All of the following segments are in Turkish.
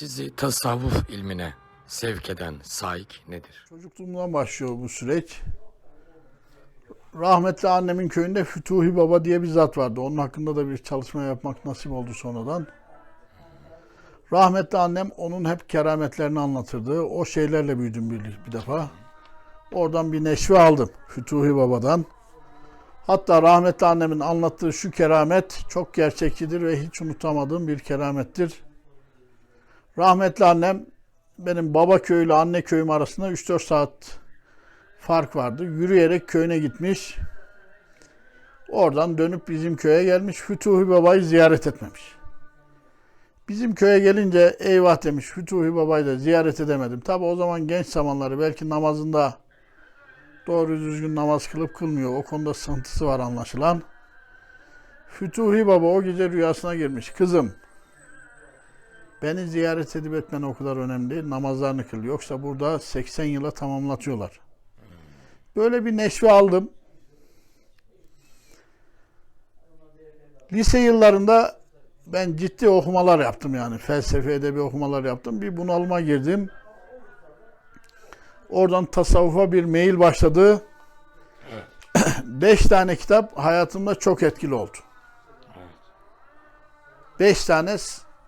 Sizi tasavvuf ilmine sevk eden saik nedir? Çocukluğumdan başlıyor bu süreç. Rahmetli annemin köyünde Fütuhi Baba diye bir zat vardı. Onun hakkında da bir çalışma yapmak nasip oldu sonradan. Rahmetli annem onun hep kerametlerini anlatırdı. O şeylerle büyüdüm bir, bir defa. Oradan bir neşve aldım Fütuhi Baba'dan. Hatta rahmetli annemin anlattığı şu keramet çok gerçekçidir ve hiç unutamadığım bir keramettir. Rahmetli annem benim baba köylü anne köyüm arasında 3-4 saat fark vardı. Yürüyerek köyüne gitmiş. Oradan dönüp bizim köye gelmiş. Fütuhi Baba'yı ziyaret etmemiş. Bizim köye gelince eyvah demiş. Fütuhi Baba'yı da ziyaret edemedim. Tabi o zaman genç zamanları belki namazında doğru düzgün namaz kılıp kılmıyor. O konuda sıkıntısı var anlaşılan. Fütuhi Baba o gece rüyasına girmiş. Kızım Beni ziyaret edip etmen o kadar önemli değil. Namazlarını kıl. Yoksa burada 80 yıla tamamlatıyorlar. Böyle bir neşve aldım. Lise yıllarında ben ciddi okumalar yaptım yani. Felsefe, edebi okumalar yaptım. Bir bunalıma girdim. Oradan tasavvufa bir meyil başladı. Beş tane kitap hayatımda çok etkili oldu. Beş tane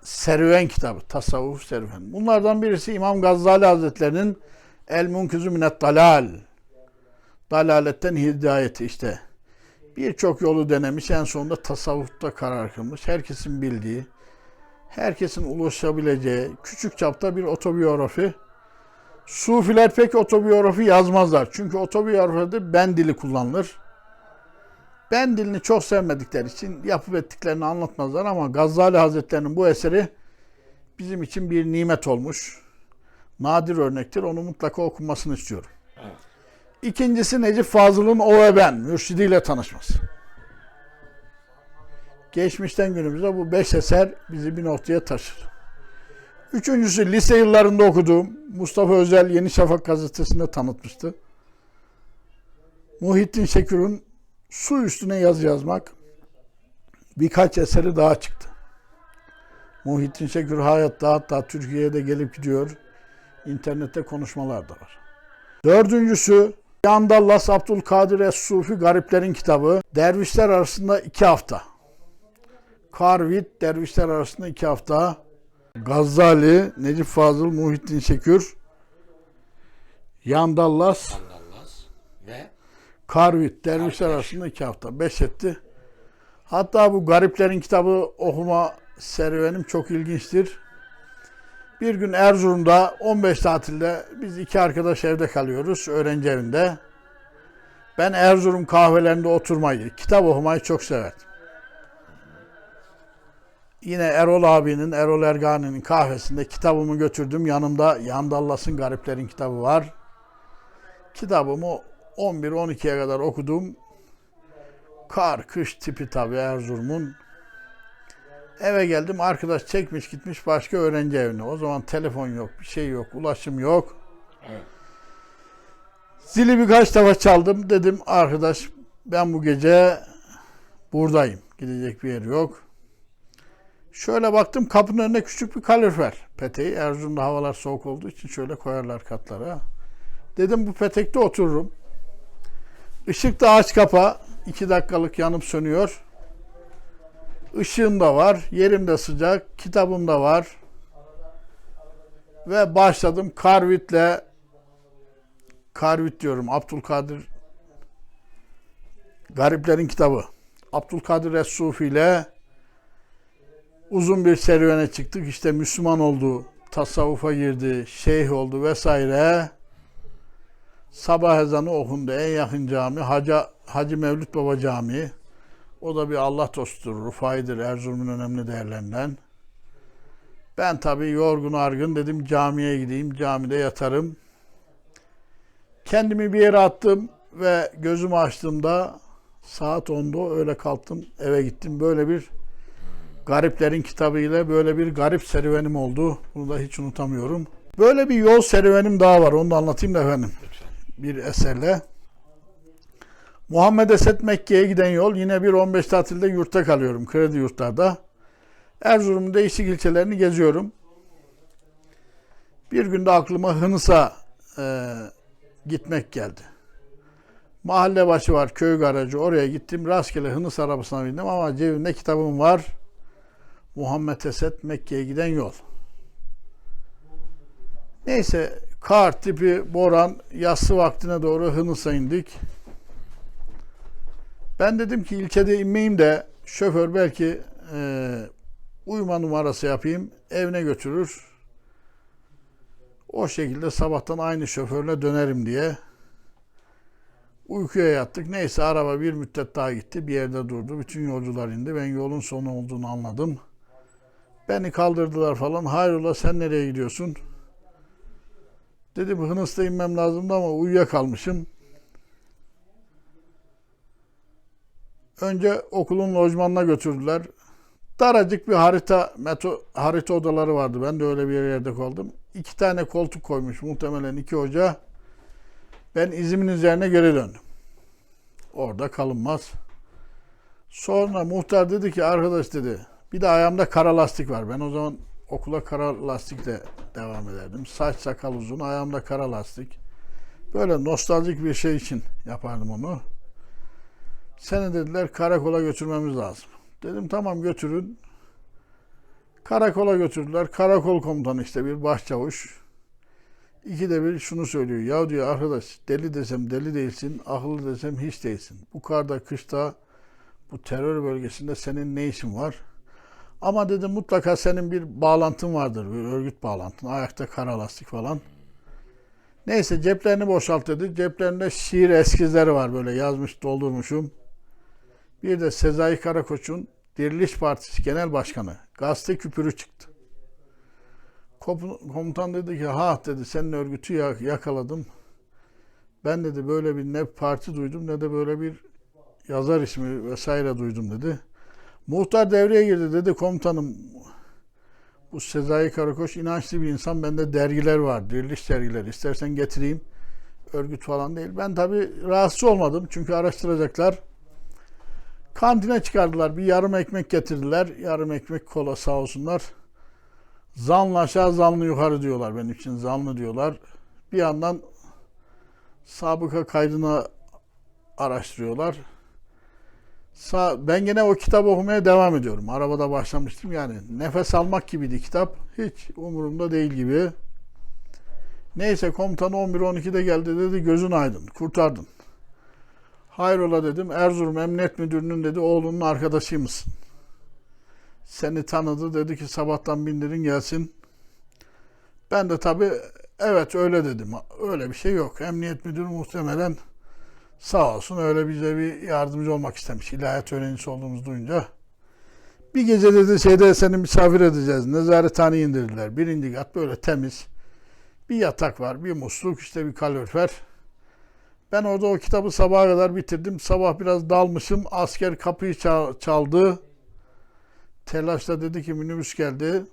serüven kitabı, tasavvuf serüven. Bunlardan birisi İmam Gazali Hazretlerinin El Munkizu Minet Dalal. Dalaletten hidayeti işte. Birçok yolu denemiş, en sonunda tasavvufta karar kılmış. Herkesin bildiği, herkesin ulaşabileceği küçük çapta bir otobiyografi. Sufiler pek otobiyografi yazmazlar. Çünkü otobiyografide ben dili kullanılır. Ben dilini çok sevmedikleri için yapıp ettiklerini anlatmazlar ama Gazali Hazretleri'nin bu eseri bizim için bir nimet olmuş. Nadir örnektir. Onu mutlaka okunmasını istiyorum. İkincisi Necip Fazıl'ın O ve Ben, mürşidiyle tanışması. Geçmişten günümüze bu beş eser bizi bir noktaya taşır. Üçüncüsü lise yıllarında okuduğum Mustafa Özel Yeni Şafak gazetesinde tanıtmıştı. Muhittin Şekür'ün su üstüne yazı yazmak birkaç eseri daha çıktı. Muhittin Şekür hayatta hatta Türkiye'ye de gelip gidiyor. İnternette konuşmalar da var. Dördüncüsü Yandallas Abdülkadir Es-Sufi Gariplerin kitabı. Dervişler arasında iki hafta. Karvit dervişler arasında iki hafta. Gazali, Necip Fazıl, Muhittin Şekür, Yandallas, Karvit dervişler arasında iki hafta. Beş etti. Hatta bu gariplerin kitabı okuma serüvenim çok ilginçtir. Bir gün Erzurum'da 15 tatilde biz iki arkadaş evde kalıyoruz öğrenci evinde. Ben Erzurum kahvelerinde oturmayı, kitap okumayı çok severdim. Yine Erol abinin, Erol Ergani'nin kahvesinde kitabımı götürdüm. Yanımda Yandallas'ın Gariplerin kitabı var. Kitabımı 11-12'ye kadar okudum. Kar, kış tipi tabii Erzurum'un. Eve geldim arkadaş çekmiş gitmiş başka öğrenci evine. O zaman telefon yok, bir şey yok, ulaşım yok. Evet. Zili birkaç defa çaldım. Dedim arkadaş ben bu gece buradayım. Gidecek bir yer yok. Şöyle baktım kapının önünde küçük bir kalorifer peteği. Erzurum'da havalar soğuk olduğu için şöyle koyarlar katlara. Dedim bu petekte otururum. Işık da aç kapa. iki dakikalık yanıp sönüyor. Işığım da var. Yerim de sıcak. Kitabım da var. Ve başladım Karvit'le Karvit diyorum. Abdülkadir Gariplerin kitabı. Abdülkadir Es-Sufi ile uzun bir serüvene çıktık. İşte Müslüman oldu, tasavvufa girdi, şeyh oldu vesaire. Sabah ezanı okundu. En yakın cami Hacı, Hacı Mevlüt Baba Camii. O da bir Allah dostudur, Rufai'dir Erzurum'un önemli değerlerinden. Ben tabii yorgun argın dedim camiye gideyim, camide yatarım. Kendimi bir yere attım ve gözümü açtığımda saat 10'da öyle kalktım, eve gittim. Böyle bir Gariplerin kitabıyla böyle bir garip serüvenim oldu. Bunu da hiç unutamıyorum. Böyle bir yol serüvenim daha var. Onu da anlatayım da efendim. Bir eserle. Muhammed Esed Mekke'ye giden yol. Yine bir 15 tatilde yurtta kalıyorum. Kredi yurtlarda. Erzurum'un değişik ilçelerini geziyorum. Bir günde aklıma Hınıs'a e, gitmek geldi. Mahalle başı var, köy garajı. Oraya gittim. Rastgele Hınıs arabasına bindim ama cebimde kitabım var. Muhammed Esed Mekke'ye giden yol. Neyse kar tipi boran yassı vaktine doğru Hınıs'a indik. Ben dedim ki ilçede inmeyeyim de şoför belki e, uyuma numarası yapayım evine götürür. O şekilde sabahtan aynı şoförle dönerim diye uykuya yattık. Neyse araba bir müddet daha gitti. Bir yerde durdu. Bütün yolcular indi. Ben yolun sonu olduğunu anladım. Beni kaldırdılar falan. Hayrola sen nereye gidiyorsun? Dedim Hınıs'ta inmem lazımdı ama uyuyakalmışım. Önce okulun lojmanına götürdüler. Daracık bir harita meto, harita odaları vardı. Ben de öyle bir yerde kaldım. İki tane koltuk koymuş muhtemelen iki hoca. Ben izimin üzerine geri döndüm. Orada kalınmaz. Sonra muhtar dedi ki arkadaş dedi bir de ayağımda kara lastik var. Ben o zaman okula kara lastikle devam ederdim. Saç sakal uzun ayağımda kara lastik. Böyle nostaljik bir şey için yapardım onu. Seni dediler karakola götürmemiz lazım. Dedim tamam götürün. Karakola götürdüler. Karakol komutanı işte bir başçavuş. İki de bir şunu söylüyor. Ya diyor arkadaş deli desem deli değilsin, akıllı desem hiç değilsin. Bu karda kışta bu terör bölgesinde senin ne işin var? Ama dedi mutlaka senin bir bağlantın vardır. Bir örgüt bağlantın. Ayakta kara lastik falan. Neyse ceplerini boşalt dedi. Ceplerinde şiir eskizleri var böyle yazmış doldurmuşum. Bir de Sezai Karakoç'un Diriliş Partisi Genel Başkanı. Gazete küpürü çıktı. Komutan dedi ki ha dedi senin örgütü ya- yakaladım. Ben dedi böyle bir ne parti duydum ne de böyle bir yazar ismi vesaire duydum dedi. Muhtar devreye girdi dedi komutanım bu Sezai Karakoç inançlı bir insan. Bende dergiler var. Diriliş dergileri. İstersen getireyim. Örgüt falan değil. Ben tabii rahatsız olmadım. Çünkü araştıracaklar. Kantine çıkardılar. Bir yarım ekmek getirdiler. Yarım ekmek kola sağ olsunlar. Zanlı aşağı zanlı yukarı diyorlar benim için. Zanlı diyorlar. Bir yandan sabıka kaydını araştırıyorlar. Ben gene o kitabı okumaya devam ediyorum. Arabada başlamıştım yani. Nefes almak gibiydi kitap. Hiç umurumda değil gibi. Neyse komutan 11-12'de geldi dedi gözün aydın kurtardın. Hayrola dedim Erzurum Emniyet Müdürü'nün dedi oğlunun arkadaşıymışsın. Seni tanıdı dedi ki sabahtan bindirin gelsin. Ben de tabii evet öyle dedim. Öyle bir şey yok. Emniyet Müdürü muhtemelen sağ olsun öyle bize bir yardımcı olmak istemiş. İlahiyat öğrencisi olduğumuzu duyunca. Bir gece dedi şeyde seni misafir edeceğiz. Nezarethane indirdiler. Birinci kat böyle temiz. Bir yatak var, bir musluk, işte bir kalorifer. Ben orada o kitabı sabaha kadar bitirdim. Sabah biraz dalmışım. Asker kapıyı çal- çaldı. Telaşla dedi ki minibüs geldi.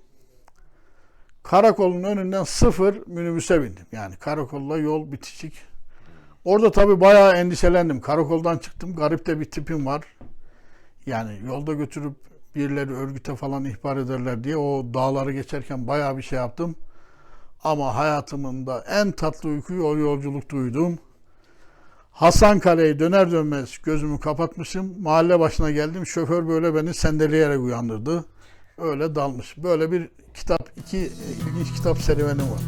Karakolun önünden sıfır minibüse bindim. Yani karakolla yol bitişik. Orada tabii bayağı endişelendim. Karakoldan çıktım. Garip de bir tipim var. Yani yolda götürüp birileri örgüte falan ihbar ederler diye o dağları geçerken bayağı bir şey yaptım. Ama hayatımın da en tatlı uykuyu o yolculukta uyudum. Hasan Kale'yi döner dönmez gözümü kapatmışım. Mahalle başına geldim. Şoför böyle beni sendeleyerek uyandırdı. Öyle dalmış. Böyle bir kitap, iki ilginç kitap serüvenim var.